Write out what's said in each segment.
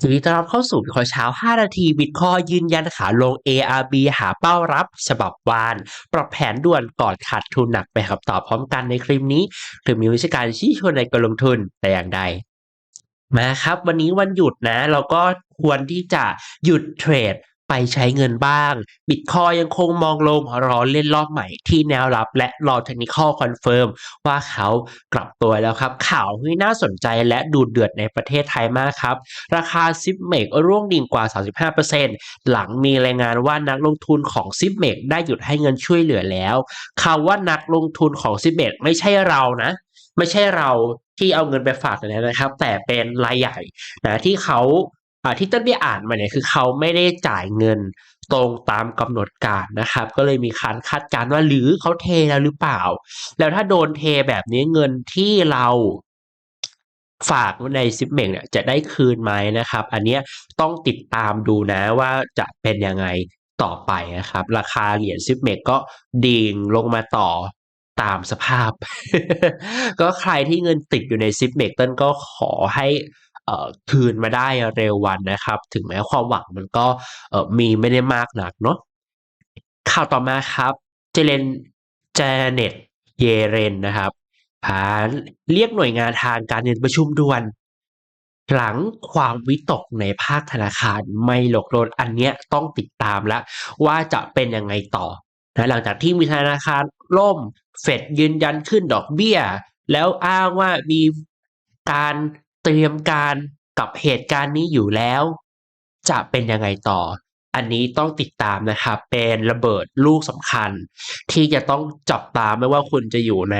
สวัสดีต้อนรับเข้าสู่บิตคอยเช้า 5 นาที บิตคอยยืนยันขาลง ARB หาเป้ารับ ฉบับวาน ปรับแผนด่วนก่อนขาดทุนหนักไปครับตอบพร้อมกันในคลิปนี้หรือมีวิชาการชี้ชวนในการลงทุนแต่อย่างใดมาครับ วันนี้วันหยุดนะ เราก็ควรที่จะหยุดเทรด ไปใช้เงินบ้าง บิตคอยยังคงมองลงรอเล่นรอบใหม่ที่แนวรับและรอเทคนิคอลคอนเฟิร์มว่าเขากลับตัวแล้วครับ ข่าวที่น่าสนใจและดูเดือดในประเทศไทยมากครับ ราคาซิปเมกร่วงดิ่งกว่า 35%หลังมีรายงานว่านักลงทุนของซิปเมกได้หยุดให้เงินช่วยเหลือแล้วคำว่านักลงทุนของซิปเมกไม่ใช่เรานะ ไม่ใช่เราที่เอาเงินไปฝากนะนะครับ แต่เป็นรายใหญ่นะที่เขา ที่ต้นไปอ่านมาเนี่ยคือเขาไม่ได้จ่ายเงินตรงตามกำหนดการนะครับ ก็เลยมีการคาดการณ์ว่าหรือเขาเทแล้วหรือเปล่า แล้วถ้าโดนเทแบบนี้เงินที่เราฝากในซิปเมกเนี่ยจะได้คืนไหมนะครับ อันนี้ต้องติดตามดูนะว่าจะเป็นยังไงต่อไปนะครับ ราคาเหรียญซิปเมกก็ดิ่งลงมาต่อตามสภาพ ก็ใครที่เงินติดอยู่ในซิปเมกต้นก็ขอให้ คืนมาได้เร็ววันนะครับ ถึงแม้ความหวังมันก็มีไม่ได้มากนักเนาะข่าวต่อมาครับเจเลนเจเน็ตเยเรนนะครับพาเรียกหน่วยงานทางการเงินประชุมด่วน หลังความวิตกในภาคธนาคารไม่หลกลนอันเนี้ยต้องติดตามแล้วว่าจะเป็นยังไงต่อนะหลังจากที่มีธนาคารล่มเฟดยืนยันขึ้นดอกเบี้ย แล้วอ้างว่ามีการ เตรียมการกับเหตุการณ์นี้อยู่แล้ว จะเป็นยังไงต่อ อันนี้ต้องติดตามนะครับ เป็นระเบิดลูกสำคัญ ที่จะต้องจับตามไม่ว่าคุณจะอยู่ใน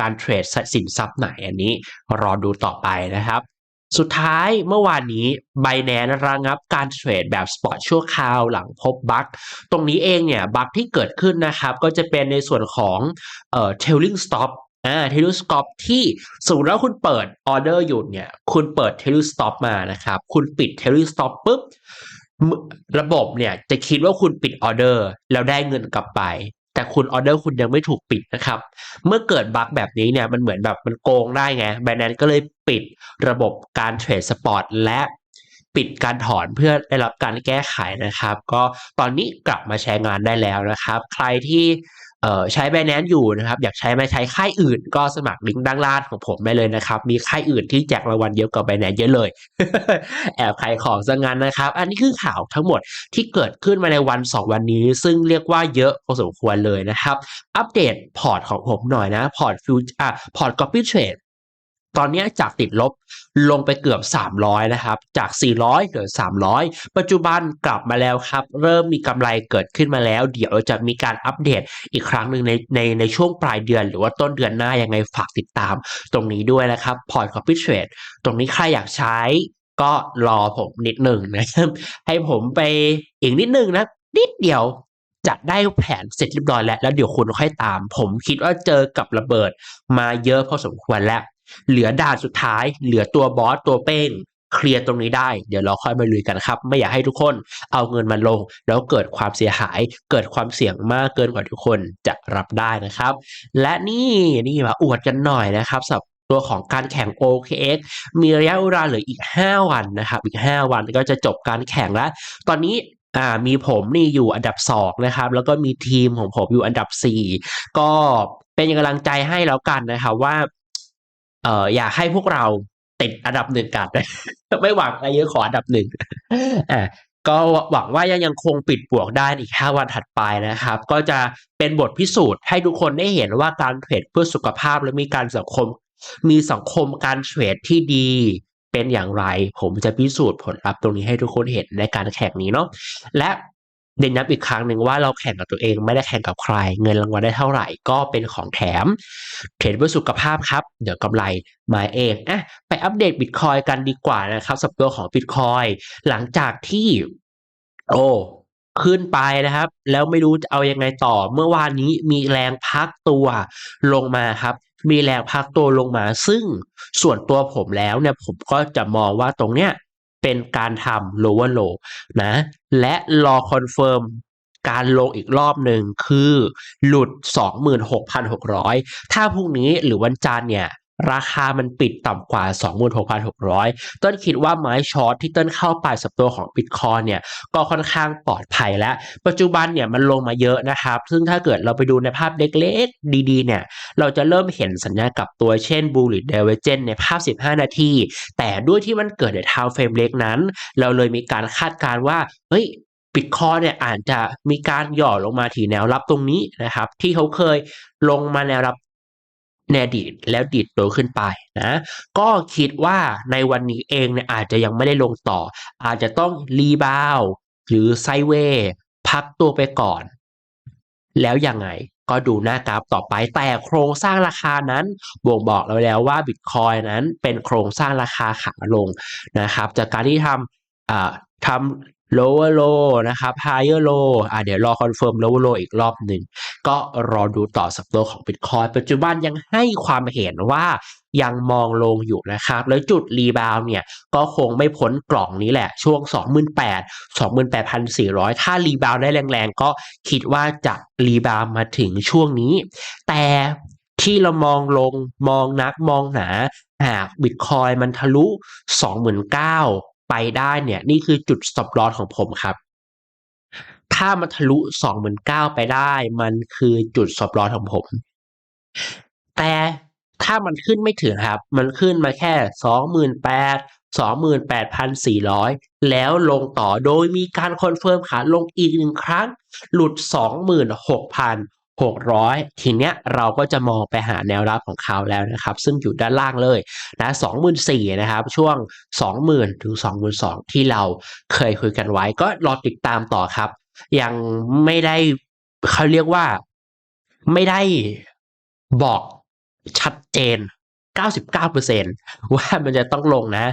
การเทรดสินทรัพย์ไหนอันนี้รอดูต่อไปนะครับ สุดท้ายเมื่อวานนี้ b บแนนระงับการเทรดแบบสปอร์ตชั่วคราวหลังพบบั๊กตรงนี้เองเนี่ยบั๊กที่เกิดขึ้นนะครับ ก็จะเป็นในส่วนของเอ่อ trailing stop อ่า trailing stop ที่สมมติว่าคุณเปิดออเดอร์อยู่เนี่ย คุณเปิด trailing stop มานะครับ คุณปิด trailing stop ปุ๊บ ระบบเนี่ยจะคิดว่าคุณปิดออเดอร์แล้วได้เงินกลับไป แต่คุณออเดอร์คุณยังไม่ถูกปิดนะครับ เมื่อเกิดบั๊กแบบนี้เนี่ยมันเหมือนแบบมันโกงได้ไง b บ n น n c e ก็เลยปิดระบบการเทรดสปอร์ตและปิดการถอนเพื่อได้รับการแก้ไขนะครับ ก็ตอนนี้กลับมาใช้งานได้แล้วนะครับ ใครที่ ใช้ b บ n น n c e อยู่นะครับ อยากใช้ไม่ใช้ค่ายอื่น ก็สมัครลิงก์ด้านล่างของผมได้เลยนะครับ มีค่ายอื่นที่แจกรางวัลเยอะกว่า b บ n น n c e เยอะเลย แอบขายของซะงั้นนะครับ อันนี้คือข่าวทั้งหมดที่เกิดขึ้นมาในวันสองวันนี้ ซึ่งเรียกว่าเยอะพอสมควรเลยนะครับ อัปเดตพอร์ตของผมหน่อยนะ พอร์ตฟิวอะพอร์ต copy trade ตอนนี้จากติดลบลงไปเกือบ 300 นะครับ จาก 400เหลือ 300 ปัจจุบันกลับมาแล้วครับ เริ่มมีกำไรเกิดขึ้นมาแล้ว เดี๋ยวจะมีการอัปเดตอีกครั้งหนึ่งในในในช่วงปลายเดือน หรือว่าต้นเดือนหน้ายังไงฝากติดตาม ตรงนี้ด้วยนะครับพอร์ต copy trade ตรงนี้ใครอยากใช้ก็รอผมนิดหนึ่งนะครับ ให้ผมไปอีกนิดหนึ่งนะ นิดเดียวจะได้แผนเสร็จเรียบร้อยแล้ว แล้วเดี๋ยวคุณค่อยตาม ผมคิดว่าเจอกับระเบิดมาเยอะพอสมควรแล้ว เหลือด่านสุดท้าย เหลือตัวบอสตัวเป้งเคลียร์ตรงนี้ได้เดี๋ยวเราค่อยมาลุยกันครับ ไม่อยากให้ทุกคนเอาเงินมาลง แล้วเกิดความเสียหาย เกิดความเสี่ยงมากเกินกว่าทุกคนจะรับได้นะครับ และนี่นี่มาอวดกันหน่อยนะครับสำหรับตัวของการแข่ง OKX มีระยะเวลาเหลืออีก 5 วันนะครับ อีก 5 วันก็จะจบการแข่งแล้ว ตอนนี้อ่ามีผมนี่อยู่อันดับ2นะครับ แล้วก็มีทีมของผมอยู่อันดับ 4 ก็เป็นกำลังใจให้แล้วกันนะครับว่า เอออยากให้พวกเราติดอันดับหนึ่งกันไม่หวังอะไรเยอะขออันดับหนึ่งอ่าก็หวังว่ายังยังคงปิดบวกได้อีก 5 วันถัดไปนะครับ ก็จะเป็นบทพิสูจน์ให้ทุกคนได้เห็นว่าการเทรดเพื่อสุขภาพและมีการสังคม มีสังคมการเทรดที่ดีเป็นอย่างไร ผมจะพิสูจน์ผลลัพธ์ตรงนี้ให้ทุกคนเห็นในการแข่งนี้เนาะและ เน้นย้ำอีกครั้งหนึ่งว่าเราแข่งกับตัวเองไม่ได้แข่งกับใคร เงินรางวัลได้เท่าไหร่ก็เป็นของแถม เทรดเพื่อสุขภาพครับ เดี๋ยวกำไรมาเองอะไปอัปเดตบิตคอยกันดีกว่านะครับสับตัวของบิตคอยหลังจากที่ โอ้ขึ้นไปนะครับ แล้วไม่รู้จะเอายังไงต่อ เมื่อวานนี้มีแรงพักตัวลงมาครับ มีแรงพักตัวลงมา ซึ่งส่วนตัวผมแล้วเนี่ยผมก็จะมองว่าตรงเนี้ย เป็นการทำ lower low นะ และรอคอนเฟิร์มการลงอีกรอบหนึ่งคือหลุด 26,600 ถ้าพรุ่งนี้หรือวันจันทร์เนี่ย ราคามันปิดต่ำกว่า 26,600 ต้นคิดว่าไม้ช็อตที่ต้นเข้าไปสับตัวของ Bitcoin เนี่ยก็ค่อนข้างปลอดภัยแล้ว ปัจจุบันเนี่ยมันลงมาเยอะนะครับ ซึ่งถ้าเกิดเราไปดูในภาพเล็กๆดีๆเนี่ยเราจะเริ่มเห็นสัญญาณกับตัวเช่น Bullish Divergence ในภาพ 15 นาที แต่ด้วยที่มันเกิดใน time frame เล็กนั้น เราเลยมีการคาดการณ์ว่าเฮ้ยบิตคอยเนี่ยอาจจะมีการหย่อลงมาที่แนวรับตรงนี้นะครับ ที่เขาเคยลงมาแนวรับ ในอดีตแล้วดิดตัวขึ้นไปนะก็คิดว่าในวันนี้เองเนี่ยอาจจะยังไม่ได้ลงต่อ อาจจะต้องรีบาวหรือไซเวพักตัวไปก่อน แล้วยังไงก็ดูหน้ากราฟต่อไปแต่โครงสร้างราคานั้นบ่งบอกเราแล้วว่าบิตคอยนั้นเป็นโครงสร้างราคาขาลงนะครับ จากการที่ทำทำ lower low นะครับ higher low อ่าเดี๋ยวรอคอนเฟิร์ม lower low อีกรอบหนึ่ง ก็รอดูต่อสัปดาห์ของ Bitcoin ปัจจุบันยังให้ความเห็นว่ายังมองลงอยู่นะครับ แล้วจุดรีบาวเนี่ย ก็คงไม่พ้นกล่องนี้แหละ ช่วง 28 28,400 ถ้ารีบาวได้แรงๆ ก็คิดว่าจะรีบาวมาถึงช่วงนี้ แต่ที่เรามองลงมองนักมองหนา หากบิตคอยมันทะลุ 29,000 ไปได้เนี่ยนี่คือจุด stop loss ของผมครับ ถ้ามันทะลุ29,000ไปได้ มันคือจุด stop loss ของผม แต่ถ้ามันขึ้นไม่ถึงครับ มันขึ้นมาแค่ 28,000 28,400 แล้วลงต่อโดยมีการคอนเฟิร์มขาลงอีกหนึ่งครั้ง หลุด 26,600 ทีเนี้ยเราก็จะมองไปหาแนวรับของเขาแล้วนะครับ ซึ่งอยู่ด้านล่างเลยนะ24,000นะครับ ช่วง 20,000 ถึง 22,000 ที่เราเคยคุยกันไว้ ก็รอติดตามต่อครับ ยังไม่ได้เขาเรียกว่าไม่ได้บอกชัดเจน 99%ว่ามันจะต้องลงนะ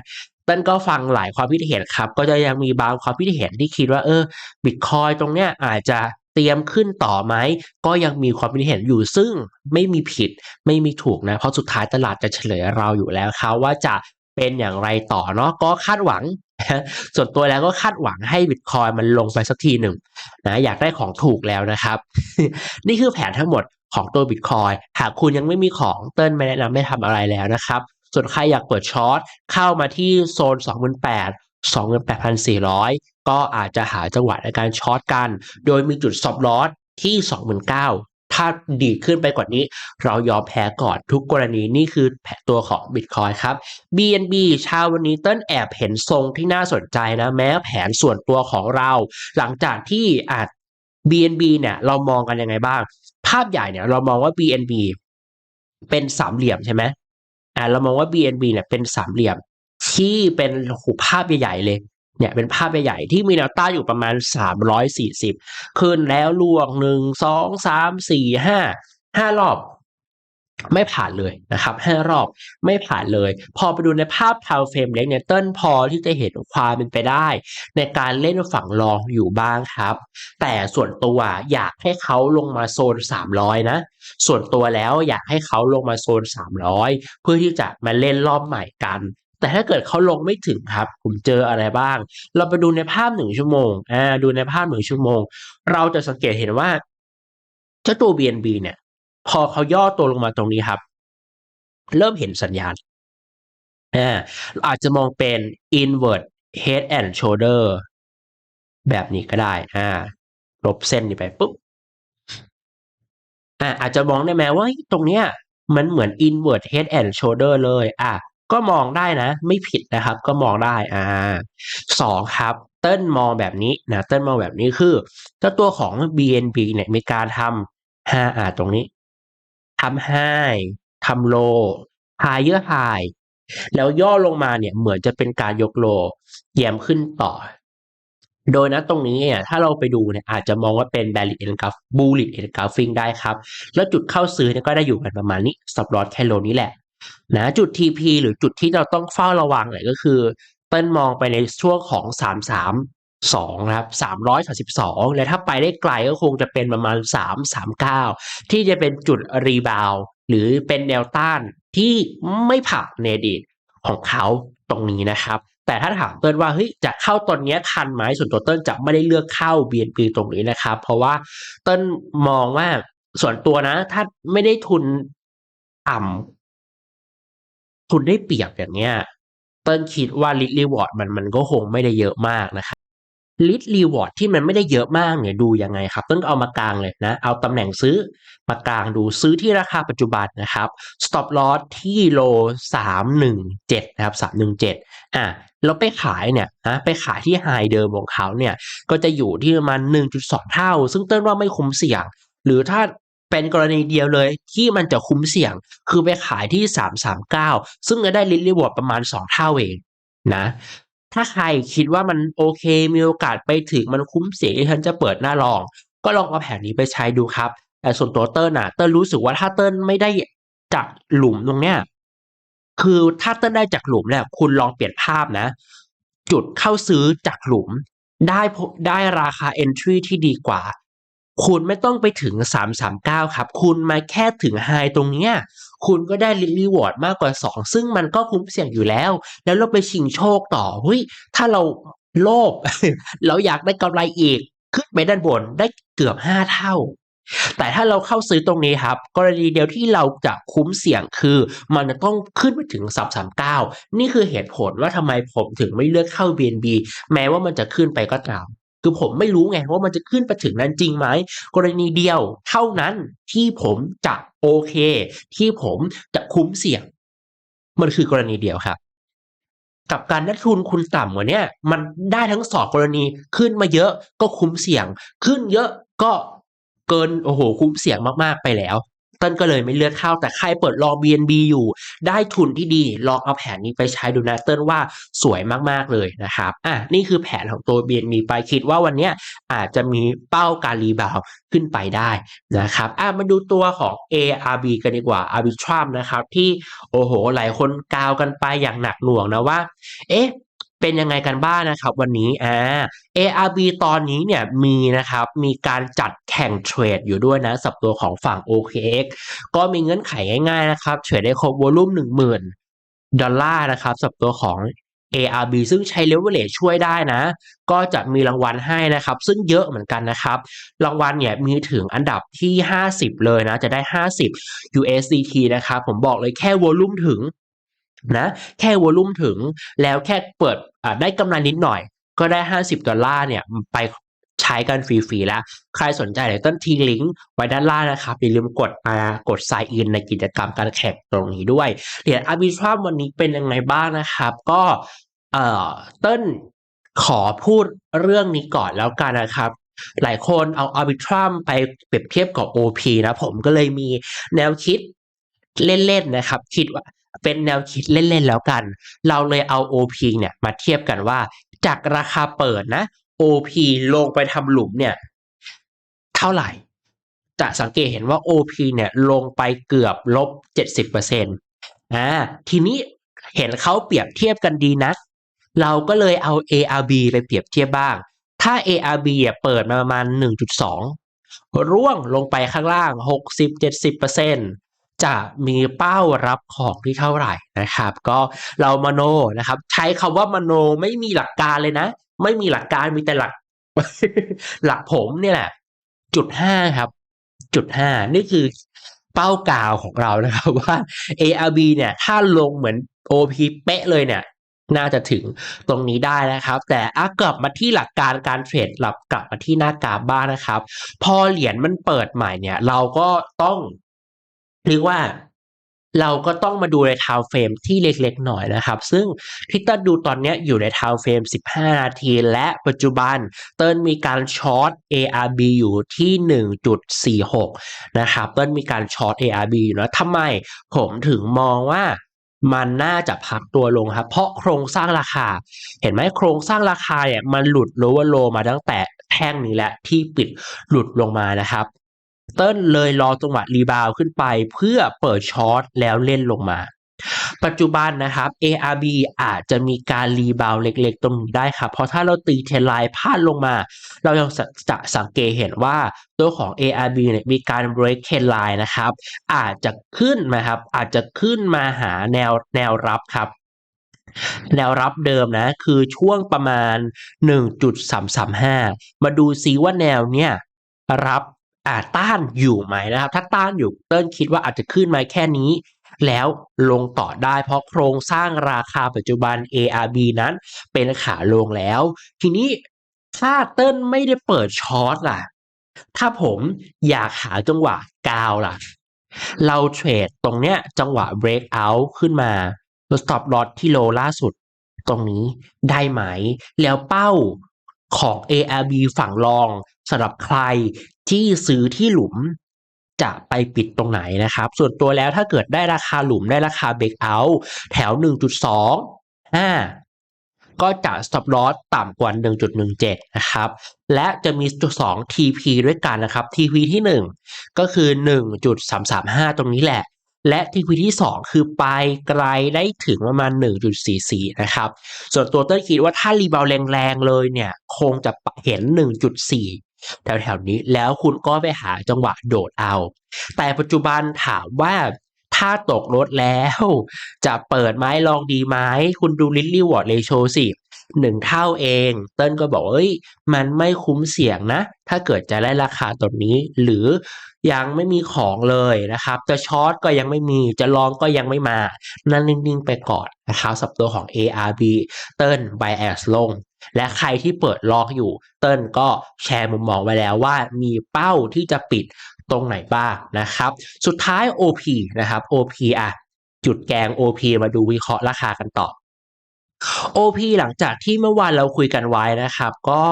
ต้นก็ฟังหลายความคิดเห็นครับ ก็จะยังมีบางความคิดเห็นที่คิดว่าเออบิตคอยตรงเนี้ยอาจจะ เตรียมขึ้นต่อไหมก็ยังมีความคิดเห็นอยู่ซึ่งไม่มีผิดไม่มีถูกนะ เพราะสุดท้ายตลาดจะเฉลยเราอยู่แล้วครับว่าจะเป็นอย่างไรต่อเนาะก็คาดหวัง ส่วนตัวแล้วก็คาดหวังให้บิตคอยมันลงไปสักทีหนึ่งนะอยากได้ของถูกแล้วนะครับ นี่คือแผนทั้งหมดของตัวบิตคอยหากคุณยังไม่มีของเติ้ลไม่แนะนำให้ทำอะไรแล้วนะครับ ส่วนใครอยากเปิดช็อตเข้ามาที่โซน28,000 28,400 ก็อาจจะหาจังหวะในการช็อตกัน โดยมีจุด stop loss ที่ 29,000ถ้าดีขึ้นไปกว่านี้ เรายอมแพ้ก่อนทุกกรณีนี่คือแผตัวของ Bitcoin ครับ BNB เช้าวันนี้เต้นแอบเห็นทรงที่น่าสนใจนะ แม้แผนส่วนตัวของเรา หลังจากที่อาจ BNB เนี่ยเรามองกันยังไงบ้าง ภาพใหญ่เนี่ยเรามองว่า BNB เป็นสามเหลี่ยมใช่ไหมอ่าเรามองว่า BNB เนี่ยเป็นสามเหลี่ยม ที่เป็นหูภาพใหญ่ๆเลยเนี่ยเป็นภาพใหญ่ๆที่มีแนวต้านอยู่ประมาณ 340 ขึ้นแล้วลวงหนึ่งสองสามสี่ห้าห้ารอบ ไม่ผ่านเลยนะครับห้ารอบไม่ผ่านเลย พอไปดูในภาพทาวเฟรมเล็กเนี่ยเติ้ลพอที่จะเห็นความเป็นไปได้ ในการเล่นฝั่งรองอยู่บ้างครับ แต่ส่วนตัวอยากให้เขาลงมาโซน 300 นะ ส่วนตัวแล้วอยากให้เขาลงมาโซน 300 เพื่อที่จะมาเล่นรอบใหม่กัน แต่ถ้าเกิดเขาลงไม่ถึงครับ ผมเจออะไรบ้าง เราไปดูในภาพหนึ่งชั่วโมงอ่าดูในภาพหนึ่งชั่วโมง เราจะสังเกตเห็นว่าเจ้าตัว BNB เนี่ย พอเขาย่อตัวลงมาตรงนี้ครับ เริ่มเห็นสัญญาณอ่าอาจจะมองเป็น invert head and shoulder แบบนี้ก็ได้อ่าลบเส้นนี้ไปปุ๊บอ่าอาจจะมองได้ไหมว่าตรงเนี้ยมันเหมือน invert head and shoulder เลย อะ ก็มองได้นะ ไม่ผิดนะครับ ก็มองได้อ่าสองครับ เติ้ลมองแบบนี้นะ เติ้ลมองแบบนี้คือเจ้าตัวของ BNB เนี่ยมีการทำห้าอ่าตรงนี้ทำ high ทำ low higher high แล้วย่อลงมาเนี่ยเหมือนจะเป็นการยกโลแยมขึ้นต่อ โดยนะตรงนี้เนี่ยถ้าเราไปดูเนี่ยอาจจะมองว่าเป็น bullish engulf bullish engulfing ได้ครับ แล้วจุดเข้าซื้อเนี่ยก็ได้อยู่กันประมาณนี้ stop loss แค่โลนี้แหละ นะจุด TP หรือจุดที่เราต้องเฝ้าระวังเลยก็คือ เต้นมองไปในช่วงของ 3 3 2นะครับ332 และถ้าไปได้ไกลก็คงจะเป็นประมาณ 3 3 9 ที่จะเป็นจุดรีบาวหรือเป็นแนวต้านที่ไม่ผักในอดีตของเขาตรงนี้นะครับ แต่ถ้าถามเติ้ลว่าเฮ้ยจะเข้าตอนนี้ทันไหมส่วนตัวเติ้ลจะไม่ได้เลือกเข้า BNB ตรงนี้นะครับ เพราะว่าเติ้ลมองว่าส่วนตัวนะ ถ้าไม่ได้ทุนต่ำ คุณได้เปรียบอย่างเนี้ยเติ้ลคิดว่าลิทรีวอร์ดมันมันก็คงไม่ได้เยอะมากนะครับลิทรีวอร์ดที่มันไม่ได้เยอะมากเนี่ยดูยังไงครับเติ้ลเอามากลางเลยนะ เอาตำแหน่งซื้อมากลางดูซื้อที่ราคาปัจจุบันนะครับ stop loss ที่โลสามหนึ่งเจ็ดนะครับสามหนึ่งเจ็ดอะเราไปขายเนี่ยนะไปขายที่ไฮเดิมของเขาเนี่ย ก็จะอยู่ที่ประมาณ 1.2 เท่า ซึ่งเติ้ลว่าไม่คุ้มเสี่ยง หรือถ้า เป็นกรณีเดียวเลยที่มันจะคุ้มเสี่ยง คือไปขายที่ 339 ซึ่งจะได้ลิทรีวอร์ดประมาณ 2 เท่าเองนะ ถ้าใครคิดว่ามันโอเคมีโอกาสไปถึงมันคุ้มเสี่ยงที่ฉันจะเปิดหน้าลอง ก็ลองเอาแผนนี้ไปใช้ดูครับ แต่ส่วนตัวเติ้ลน่ะเติ้ลรู้สึกว่าถ้าเติ้ลไม่ได้จากหลุมตรงเนี้ยคือถ้าเติ้ลได้จากหลุมเนี่ยคุณลองเปลี่ยนภาพนะ จุดเข้าซื้อจากหลุมได้ได้ราคา entry ที่ดีกว่า คุณไม่ต้องไปถึง 339 ครับ คุณมาแค่ถึงไฮตรงเนี้ยคุณก็ได้รีวอร์ดมากกว่า 2 ซึ่งมันก็คุ้มเสี่ยงอยู่แล้ว แล้วเราไปชิงโชคต่อเฮ้ยถ้าเราโลภเราอยากได้กำไรอีก ขึ้นไปด้านบนได้เกือบ 5 เท่า แต่ถ้าเราเข้าซื้อตรงนี้ครับ กรณีเดียวที่เราจะคุ้มเสี่ยงคือ มันจะต้องขึ้นไปถึง 339 นี่คือเหตุผลว่าทำไมผมถึงไม่เลือกเข้า BNB แม้ว่ามันจะขึ้นไปก็ตาม คือผมไม่รู้ไงว่ามันจะขึ้นไปถึงนั้นจริงไหมกรณีเดียวเท่านั้นที่ผมจะโอเค ที่ผมจะคุ้มเสี่ยง มันคือกรณีเดียวครับ กับการนักทุนคุณต่ำกว่านี้มันได้ทั้งสองกรณีขึ้นมาเยอะก็คุ้มเสี่ยง ขึ้นเยอะก็เกินโอ้โหคุ้มเสี่ยงมากๆไปแล้ว เต้นก็เลยไม่เลือกเข้าแต่ใครเปิดลอง BNB อยู่ ได้ทุนที่ดีลองเอาแผนนี้ไปใช้ดูนะเต้นว่าสวยมากๆเลยนะครับอะนี่คือแผนของตัว BNB ไปคิดว่าวันเนี้ยอาจจะมีเป้าการรีบาวขึ้นไปได้นะครับอะมาดูตัวของ ARB กันดีกว่า Arbitrum นะครับที่โอ้โหหลายคนกาวกันไปอย่างหนักหน่วงนะว่า เอ๊ะ เป็นยังไงกันบ้างนะครับวันนี้อ่า ARB ตอนนี้เนี่ยมีนะครับมีการจัดแข่งเทรดอยู่ด้วยนะสับตัวของฝั่ง OKX ก็มีเงื่อนไขง่ายๆนะครับเทรดได้ครบวอลุ่ม10,000 ดอลลาร์นะครับสับตัวของ ARB ซึ่งใช้ leverage ช่วยได้นะ ก็จะมีรางวัลให้นะครับ ซึ่งเยอะเหมือนกันนะครับ รางวัลเนี่ยมีถึงอันดับที่ 50 เลยนะ จะได้ 50 USDT นะครับ ผมบอกเลยแค่วอลุ่มถึง นะแค่วอลุ่มถึงแล้วแค่เปิดได้กำไรนิดหน่อย ก็ได้ 50 ดอลลาร์เนี่ยไปใช้กันฟรีๆแล้ว ใครสนใจเดี๋ยวต้นทิ้งลิงก์ไว้ด้านล่างนะครับ อย่าลืมกดมากด sign in ในกิจกรรมการแข่งตรงนี้ด้วยเหรียญอาร์บิทรัมวันนี้เป็นยังไงบ้างนะครับ ก็เอ่อต้นขอพูดเรื่องนี้ก่อนแล้วกันนะครับหลายคนเอาอาร์บิทรัมไปเปรียบเทียบกับ OP นะผมก็เลยมีแนวคิดเล่นๆนะครับ คิดว่า เป็นแนวคิดเล่นๆแล้วกัน เราเลยเอา OP เนี่ยมาเทียบกันว่า จากราคาเปิดนะ OP ลงไปทำหลุมเนี่ย เท่าไหร่ จะสังเกตเห็นว่า OP เนี่ยลงไปเกือบลบ 70%อ่าทีนี้เห็นเขาเปรียบเทียบกันดีนักเราก็เลยเอา ARB ไปเปรียบเทียบบ้าง ถ้า ARB เปิดมาประมาณ 1.2 ร่วงลงไปข้างล่าง 60-70% จะมีเป้ารับของที่เท่าไหร่นะครับ ก็เรามโนนะครับ ใช้คำว่ามโนไม่มีหลักการเลยนะ ไม่มีหลักการมีแต่หลัก หลักผมเนี่ยแหละจุดห้าครับ จุดห้านี่คือเป้ากาวของเรานะครับว่า ARB เนี่ย ถ้าลงเหมือน OP เป๊ะเลยเนี่ย น่าจะถึงตรงนี้ได้นะครับ แต่กลับมาที่หลักการการเทรดหลับกลับมาที่หน้ากราฟบ้างนะครับ พอเหรียญมันเปิดใหม่เนี่ย เราก็ต้อง เรียกว่าเราก็ต้องมาดูในทาวเฟรมที่เล็กๆหน่อยนะครับ ซึ่งที่เต้นดูตอนนี้อยู่ในทาวเฟรม 15 นาที และปัจจุบันเต้นมีการช็อต ARB อยู่ที่ 1.46 นะครับ เต้นมีการช็อต ARB อยู่นะทำไมผมถึงมองว่ามันน่าจะพักตัวลงครับ เพราะโครงสร้างราคา เห็นไหมโครงสร้างราคาเนี่ยมันหลุด lower low มาตั้งแต่แท่งนี้แหละที่ปิดหลุดลงมานะครับ เติ้ลเลยรอจังหวะรีบาวขึ้นไป เพื่อเปิดช็อตแล้วเล่นลงมา ปัจจุบันนะครับ ARB อาจจะมีการรีบาวเล็กๆ ตรงนี้ได้ครับ เพราะถ้าเราตีเทรนไลน์พลาดลงมา เรายังจะสังเกตเห็นว่าตัวของ ARB เนี่ยมีการ break trend line นะครับ อาจจะขึ้นนะครับ อาจจะขึ้นมาหาแนวแนวรับครับแนวรับเดิมนะ คือช่วงประมาณ 1.335 มาดูซิว่าแนวเนี่ยรับ อ่าต้านอยู่ไหมนะครับ ถ้าต้านอยู่เติ้ลคิดว่าอาจจะขึ้นมาแค่นี้ แล้วลงต่อได้เพราะโครงสร้างราคาปัจจุบัน ARB นั้นเป็นขาลงแล้ว ทีนี้ถ้าเติ้ลไม่ได้เปิดช็อตล่ะ ถ้าผมอยากหาจังหวะกาวล่ะ เราเทรดตรงเนี้ยจังหวะ break out ขึ้นมา stop loss ที่โลล่าสุด ตรงนี้ได้ไหม แล้วเป้าของ ARB ฝั่งรอง สำหรับใครที่ซื้อที่หลุมจะไปปิดตรงไหนนะครับ ส่วนตัวแล้วถ้าเกิดได้ราคาหลุมได้ราคา break out แถว 1.2 5 ก็จะ stop loss ต่ำกว่า 1.17 นะครับ และจะมีจุด2 TP ด้วยกันนะครับ TP ที่ 1 ก็คือ 1.335 ตรงนี้แหละ และ TP ที่ 2 คือไปไกลได้ถึงประมาณ 1.44 นะครับ ส่วนตัวเต้นคิดว่าถ้ารีบาวแรงๆเลยเนี่ย คงจะเห็น 1.4 แถวๆนี้ แล้วคุณก็ไปหาจังหวะโดดเอา แต่ปัจจุบันถามว่าถ้าตกรถแล้ว จะเปิดไหมลองดีไหมคุณดูลิลลี่วอร์ดเลโชสิ หนึ่งเท่าเอง เติ้ลก็บอกเอ้ยมันไม่คุ้มเสี่ยงนะ ถ้าเกิดจะได้ราคาตรงนี้ หรือยังไม่มีของเลยนะครับ จะช็อตก็ยังไม่มี จะลองก็ยังไม่มา นั่นนิ่งๆไปก่อนนะครับสับตัวของ ARB เติ้ล bias ลง และใครที่เปิดลองอยู่ เติ้ลก็แชร์มุมมองไว้แล้วว่ามีเป้าที่จะปิดตรงไหนบ้างนะครับ สุดท้าย OP นะครับ OP อะจุดแกง OP มาดูวิเคราะห์ราคากันต่อ OP หลังจากที่เมื่อวานเราคุยกันไว้นะครับ ก็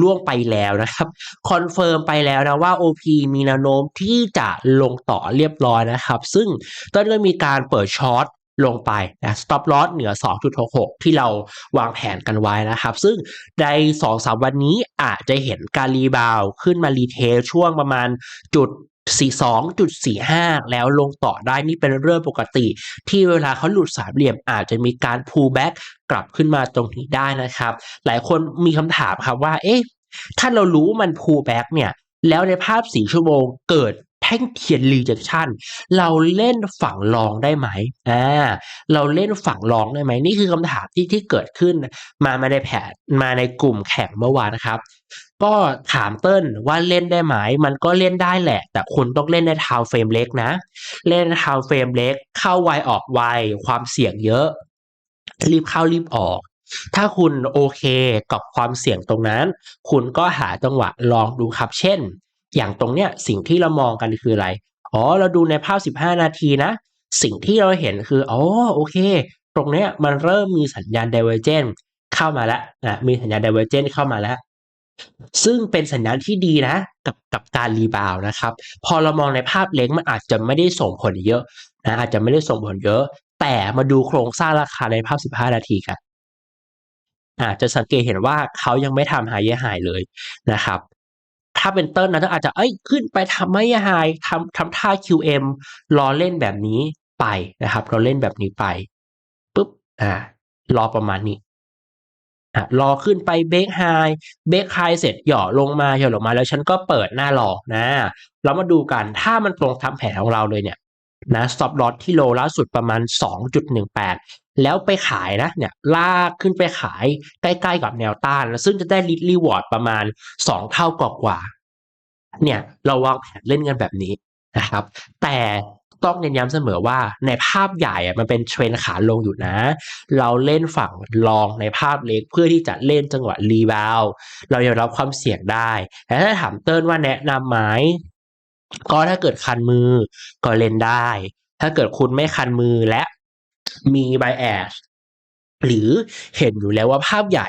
ล่วงไปแล้วนะครับคอนเฟิร์มไปแล้วนะว่า OP มีแนวโน้มที่จะลงต่อเรียบร้อยนะครับ ซึ่งต้นก็มีการเปิดช็อตลงไปนะ stop loss เหนือ 2.66 ที่เราวางแผนกันไว้นะครับ ซึ่งใน 2-3 วันนี้อาจจะเห็นการรีบาวขึ้นมารีเทสช่วงประมาณจุด 42.45 แล้วลงต่อได้นี่เป็นเรื่องปกติ ที่เวลาเขาหลุดสามเหลี่ยมอาจจะมีการ pull back กลับขึ้นมาตรงนี้ได้นะครับ หลายคนมีคำถามครับว่า เอ๊ะ ถ้าเรารู้มัน pull back เนี่ย แล้วในภาพ 4 ชั่วโมงเกิดแท่งเทียน rejection เราเล่นฝั่งรองได้ไหมอ่าเราเล่นฝั่งรองได้ไหม นี่คือคำถามที่ที่เกิดขึ้นมามาในแผนมาในกลุ่มแข่งเมื่อวานนะครับ ก็ถามเติ้ลว่าเล่นได้ไหม มันก็เล่นได้แหละ แต่คุณต้องเล่นในทาวเฟรมเล็กนะ เล่นทาวเฟรมเล็ก เข้าไวออกไว ความเสี่ยงเยอะ รีบเข้ารีบออก ถ้าคุณโอเคกับความเสี่ยงตรงนั้น คุณก็หาจังหวะลองดูครับ เช่น อย่างตรงเนี้ยสิ่งที่เรามองกันคืออะไร อ๋อ เราดูในภาพ 15 นาทีนะ สิ่งที่เราเห็นคือ อ๋อ โอเค ตรงเนี้ยมันเริ่มมีสัญญาณ d i v e r g e n c เข้ามาแล้วนะ มีสัญญาณ d i v e r g e n c เข้ามาแล้ว ซึ่งเป็นสัญญาณที่ดีนะกับกับการรีบาวนะครับ พอเรามองในภาพเล็กมันอาจจะไม่ได้ส่งผลเยอะนะอาจจะไม่ได้ส่งผลเยอะ แต่มาดูโครงสร้างราคาในภาพ 15 นาทีกันอาจจะสังเกตเห็นว่าเขายังไม่ทำ higher high เลยนะครับ ถ้าเป็นเติ้ลนะอาจจะเอ้ยขึ้นไปทำ higher high ทำทำท่า QM รอเล่นแบบนี้ไปนะครับ เราเล่นแบบนี้ไปปุ๊บอ่ารอประมาณนี้ รอขึ้นไปเบรกไฮเบรกไฮเสร็จหย่อลงมาหย่อลงมาแล้วฉันก็เปิดหน้ารอนะ เรามาดูกันถ้ามันตรงทำแผนของเราเลยเนี่ยนะ stop loss ที่โลล่าสุดประมาณ 2.18 แล้วไปขายนะเนี่ยลากขึ้นไปขายใกล้ๆกับแนวต้าน ซึ่งจะได้ลิทรีวอร์ดประมาณ 2 เท่ากว่าๆเนี่ยเราวางแผนเล่นกันแบบนี้นะครับ แต่ ต้องเน้นย้ำเสมอว่าในภาพใหญ่อะมันเป็นเทรนขาลงอยู่นะ เราเล่นฝั่งลองในภาพเล็กเพื่อที่จะเล่นจังหวะรีบาวเรายอมรับความเสี่ยงได้แต่ถ้าถามเติ้ลว่าแนะนำไหมก็ถ้าเกิดคันมือก็เล่นได้ ถ้าเกิดคุณไม่คันมือและมีไบแอสหรือเห็นอยู่แล้วว่าภาพใหญ่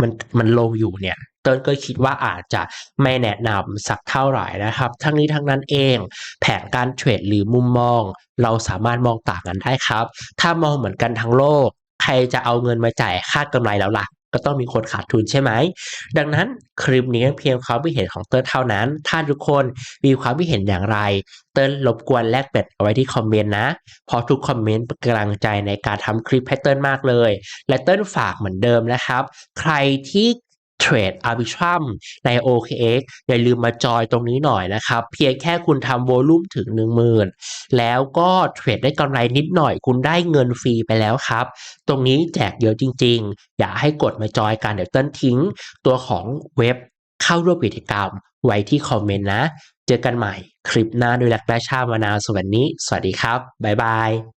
มันมันลงอยู่เนี่ย เติ้ลก็คิดว่าอาจจะไม่แนะนำสักเท่าไหร่นะครับ ทั้งนี้ทั้งนั้นเอง แผนการเทรดหรือมุมมอง เราสามารถมองต่างกันได้ครับ ถ้ามองเหมือนกันทั้งโลก ใครจะเอาเงินมาจ่ายค่ากำไรแล้วล่ะก็ต้องมีคนขาดทุนใช่ไหม ดังนั้นคลิปนี้เพียงความคิดเห็นของเติ้ลเท่านั้น ถ้าทุกคนมีความคิดเห็นอย่างไร เติ้ลรบกวนแลกเปลี่ยนเอาไว้ที่คอมเมนต์นะ เพราะทุกคอมเมนต์เป็นกำลังใจในการทำคลิปให้เติ้ลมากเลย และเติ้ลฝากเหมือนเดิมนะครับ ใครที่ เทรดอาร์บิทรัมใน OKX อย่าลืมมาจอยตรงนี้หน่อยนะครับ เพียงแค่คุณทำโวลุ่มถึง 10,000 แล้วก็เทรดได้กำไรนิดหน่อยคุณได้เงินฟรีไปแล้วครับ ตรงนี้แจกเยอะจริง ๆ อย่าให้กดมาจอยกันเดี๋ยวเติ้ลทิ้ง ตัวของเว็บเข้าร่วมกิจกรรม ไว้ที่คอมเมนต์นะ เจอกันใหม่คลิปหน้าด้วยรักและชาติมานาวสวัสดีสวัสดีครับ บ๊ายบาย